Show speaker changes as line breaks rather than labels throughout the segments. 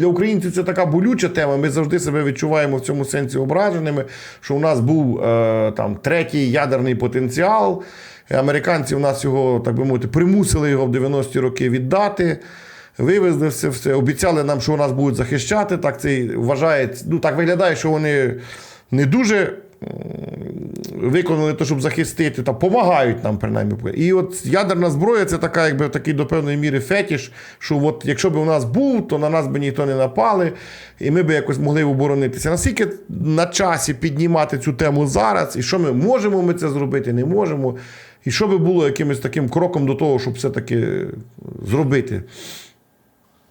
Для українців це така болюча тема. Ми завжди себе відчуваємо в цьому сенсі ображеними, що у нас був е, там третій ядерний потенціал. Американці у нас його, так би мовити, примусили його в 90-ті роки віддати. Вивезли все, все, обіцяли нам, що нас будуть захищати. Так це вважає, ну так виглядає, що вони не дуже виконали те, щоб захистити, та допомагають нам, принаймні. І от ядерна зброя це така, якби такий до певної міри фетіш, що от якщо б у нас був, то на нас би ніхто не напали, і ми б якось могли оборонитися. Наскільки на часі піднімати цю тему зараз, і що ми можемо ми це зробити, не можемо. І що би було якимось таким кроком до того, щоб все-таки зробити?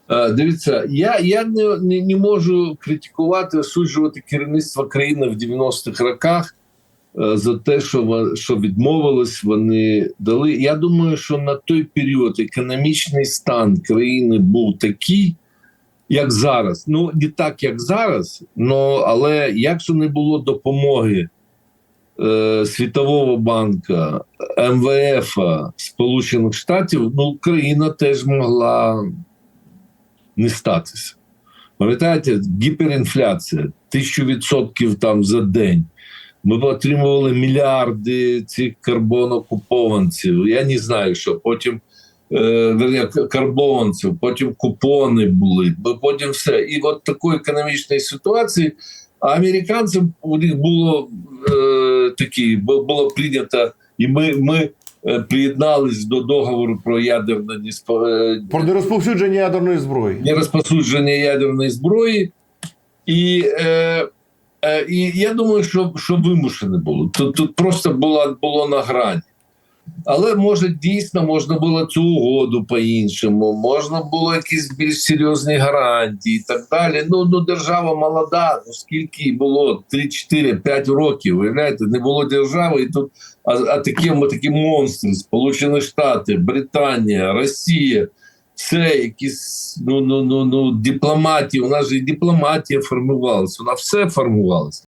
Е, Дивіться, я, я не, не, не можу критикувати, осуджувати керівництво країни в 90-х роках за те, що, що відмовились, вони дали. Я думаю, що на той період економічний стан країни був такий, як зараз. Ну, не так, як зараз, но, але якщо не було допомоги е, Світового банка, МВФ, Сполучених Штатів, ну, країна теж могла не статися. Пам'ятаєте, гіперінфляція, тисячу відсотків там за день. Ми отримували мільярди цих карбонокупованців. Я не знаю, що потім е, верні, карбованців, потім купони були, потім все. І от такої економічної ситуації. А американцям у них було е, такі, було прийнято, і ми, ми е, приєднались до договору про ядерне неспо- е,
Про нерозповсюдження ядерної зброї.
нерозповсюдження ядерної зброї, і, е, і я думаю, що, що вимушене було. Тут, тут просто було, було на грані. Але може дійсно можна було цю угоду по-іншому, можна було якісь більш серйозні гарантії і так далі. Ну, ну держава молода, ну скільки було 3-4-5 років. Виявляєте, не було держави, і тут а, а такі, такі монстри, Сполучені Штати, Британія, Росія, це якісь ну, ну, ну, ну, дипломатії. У нас же і дипломатія формувалася, вона все формувалася.